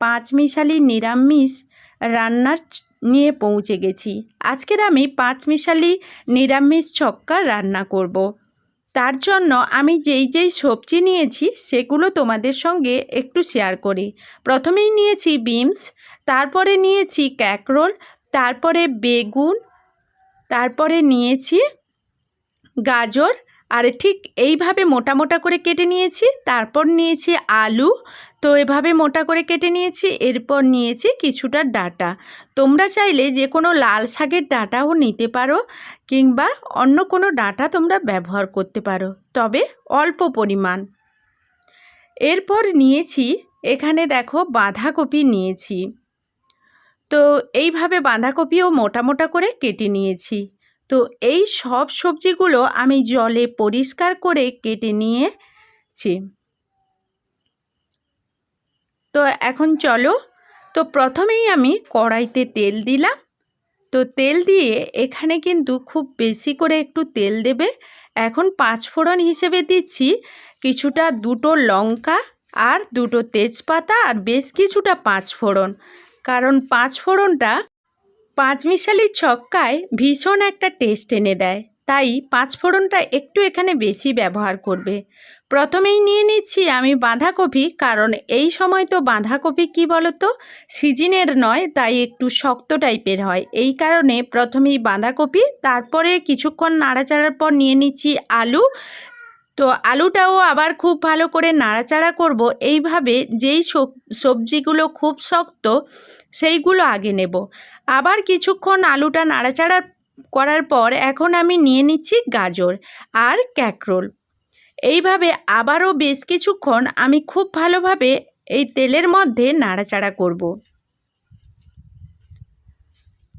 পাঁচ মিশালি নিরামিষ রান্নার নিয়ে পৌঁছে গেছি। আজকের আমি পাঁচ মিশালি নিরামিষ ছক্কা রান্না করব। তার জন্য আমি যেই যেই সবজি নিয়েছি সেগুলো তোমাদের সঙ্গে একটু শেয়ার করি। প্রথমেই নিয়েছি বিমস, তারপরে নিয়েছি ক্যাকরোল, তারপরে বেগুন, তারপরে নিয়েছি গাজর, আর ঠিক এইভাবে মোটা মোটা করে কেটে নিয়েছি। তারপর নিয়েছি আলু তো এভাবে মোটা করে কেটে নিয়েছি, এরপর নিয়েছি কিছুটা ডাটা। তোমরা চাইলে যে কোনো লাল শাকের ডাটাও নিতে পারো কিংবা অন্য কোনো ডাটা তোমরা ব্যবহার করতে পারো, তবে অল্প পরিমাণ। এরপর নিয়েছি, এখানে দেখো বাঁধাকপি নিয়েছি। তো এইভাবে বাঁধাকপিও মোটা মোটা করে কেটে নিয়েছি। তো এই সব সবজিগুলো আমি জলে পরিষ্কার করে কেটে নিয়েছি। তো এখন চলো, তো প্রথমেই আমি কড়াইতে তেল দিলাম। তো তেল দিয়ে এখানে কিন্তু খুব বেশি করে একটু তেল দেবে। এখন পাঁচ ফোড়ন হিসেবে দিচ্ছি কিছুটা দুটো লঙ্কা আর দুটো তেজপাতা আর বেশ কিছুটা পাঁচ ফোড়ন কারণ পাঁচ ফোড়নটা পাঁচমিশালি ছক্কায় ভীষণ একটা টেস্ট এনে দেয়। তাই পাঁচ ফোড়নটা একটু এখানে বেশি ব্যবহার করবে। প্রথমেই নিয়ে নিচ্ছি আমি বাঁধাকপি, কারণ এই সময় তো বাঁধাকপি কি বলতো? সিজনের নয়, তাই একটু শক্ত টাইপের হয়। এই কারণে প্রথমেই বাঁধাকপি, তারপরে কিছুক্ষণ নাড়াচাড়ার পর নিয়ে নিচ্ছি আলু। তো আলুটাও আবার খুব ভালো করে নাড়াচাড়া করব। এইভাবে যেই সব- সবজিগুলো খুব শক্ত, সেইগুলো আগে নেব। আবার কিছুক্ষণ আলুটা নাড়াচাড়া করার পর এখন আমি নিয়ে নিচ্ছি গাজর আর ক্যাকরোল। এইভাবে আবারও বেশ কিছুক্ষণ আমি খুব ভালোভাবে এই তেলের মধ্যে নাড়াচাড়া করব।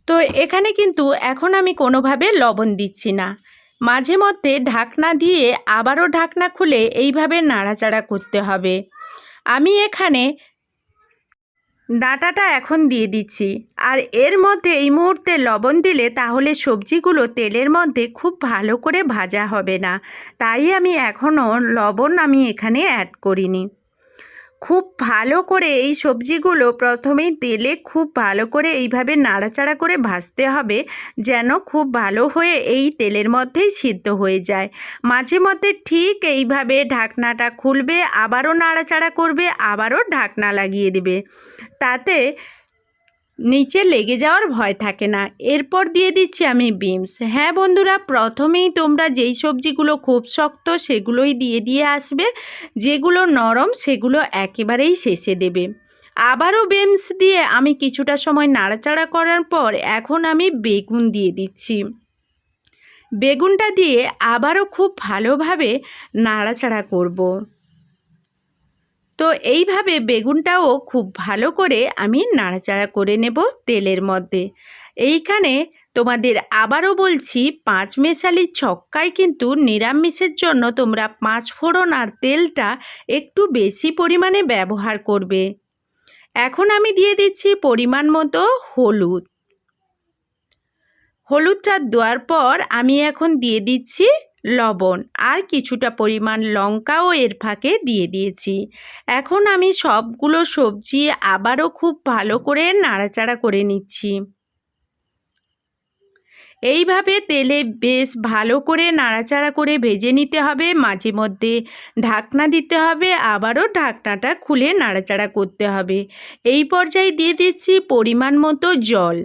তো এখানে কিন্তু এখন আমি কোনোভাবে লবণ দিচ্ছি না। মাঝে মধ্যে ঢাকনা দিয়ে আবারও ঢাকনা খুলে এইভাবে নাড়াচাড়া করতে হবে। আমি এখানে ডাঁটাটা এখন দিয়ে দিচ্ছি। আর এর মধ্যে এই মুহূর্তে লবণ দিলে তাহলে সবজিগুলো তেলের মধ্যে খুব ভালো করে ভাজা হবে না। তাই আমি এখনও লবণ আমি এখানে অ্যাড করিনি। খুব ভালো করে এই সবজিগুলো প্রথমেই তেলে খুব ভালো করে এইভাবে নাড়াচাড়া করে ভাজতে হবে যেন খুব ভালো হয়ে এই তেলের মধ্যেই সিদ্ধ হয়ে যায়। মাঝে মধ্যে ঠিক এইভাবে ঢাকনাটা খুলবে, আবারও নাড়াচাড়া করবে, আবারও ঢাকনা লাগিয়ে দেবে। তাতে নিচে লেগে যাওয়ার ভয় থাকে না। এরপর দিয়ে দিচ্ছি আমি বিমস হ্যাঁ বন্ধুরা, প্রথমেই তোমরা যেই সবজিগুলো খুব শক্ত সেগুলোই দিয়ে দিয়ে আসবে। যেগুলো নরম সেগুলো একেবারেই শেষে দেবে। আবারও বিমস দিয়ে আমি কিছুটা সময় নাড়াচাড়া করার পর এখন আমি বেগুন দিয়ে দিচ্ছি। বেগুনটা দিয়ে আবারও খুব ভালোভাবে নাড়াচাড়া করব। তো এইভাবে বেগুনটাও খুব ভালো করে আমি নাড়াচাড়া করে নেব তেলের মধ্যে। এইখানে তোমাদের আবারও বলছি, পাঁচ মেশালি ছক্কায় কিন্তু নিরামিষের জন্য তোমরা পাঁচ ফোড়ন আর তেলটা একটু বেশি পরিমাণে ব্যবহার করবে। এখন আমি দিয়ে দিচ্ছি পরিমাণ মতো হলুদ। হলুদটা দেওয়ার পর আমি এখন দিয়ে দিচ্ছি লবণ আর কিছুটা পরিমাণ লঙ্কাও এর ফাঁকে দিয়ে দিয়েছি। এখন আমি সবগুলো সবজি আবারও খুব ভালো করে নাড়াচাড়া করে নিচ্ছি। এইভাবে তেলে বেশ ভালো করে নাড়াচাড়া করে ভেজে নিতে হবে, মাঝে মধ্যে ঢাকনা দিতে হবে, আবারও ঢাকনাটা খুলে নাড়াচাড়া করতে হবে। এই পর্যায়ে দিয়ে দিচ্ছি পরিমাণ মতো জল।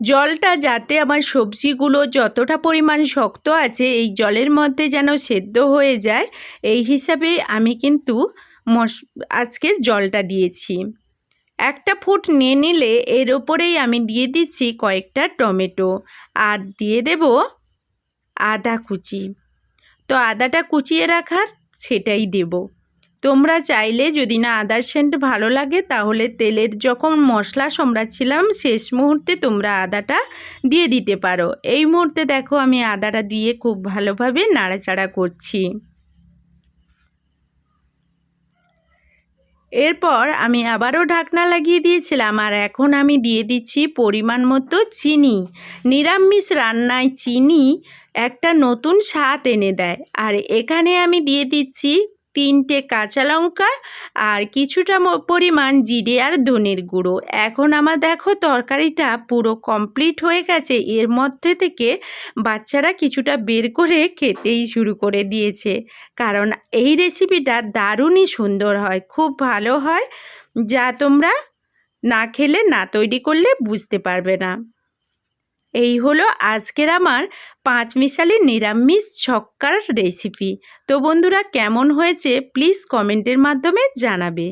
জলটা যাতে আমার সবজিগুলো যতটা পরিমাণ শক্ত আছে, এই জলের মধ্যে যেন সেদ্ধ হয়ে যায়, এই হিসাবে আমি কিন্তু মশ আজকের জলটা দিয়েছি। একটা ফুট নিয়ে নিলে এর ওপরেই আমি দিয়ে দিচ্ছি কয়েকটা টমেটো। আর দিয়ে দেব আদা কুচি। তো আদাটা কুচিয়ে রাখার সেটাই দেব। তোমরা চাইলে যদি না আদার সেন্ট ভালো লাগে, তাহলে তেলের যখন মশলা সম্রাচ্ছিলাম শেষ মুহূর্তে তোমরা আদাটা দিয়ে দিতে পারো। এই মুহূর্তে দেখো আমি আদাটা দিয়ে খুব ভালোভাবে নাড়াচাড়া করছি। এরপর আমি আবারও ঢাকনা লাগিয়ে দিয়েছিলাম, আর এখন আমি দিয়ে দিচ্ছি পরিমাণ মতো চিনি। নিরামিষ রান্নায় চিনি একটা নতুন স্বাদ এনে দেয়। আর এখানে আমি দিয়ে দিচ্ছি তিনটে কাঁচা লঙ্কা আর কিছুটা পরিমাণ জিরে আর ধনের গুঁড়ো। এখন আমার দেখো তরকারিটা পুরো কমপ্লিট হয়ে গেছে। এর মধ্যে থেকে বাচ্চারা কিছুটা বের করে খেতেই শুরু করে দিয়েছে। কারণ এই রেসিপিটা দারুণই সুন্দর হয়, খুব ভালো হয়। যা তোমরা না খেলে, না তৈরি করলে বুঝতে পারবে না। এই হলো আজকের আমার পাঁচ মিশালি নিরামিষ ছক্কার রেসিপি তো বন্ধুরা, কেমন হয়েছে? প্লিজ কমেন্টের মাধ্যমে জানাবে।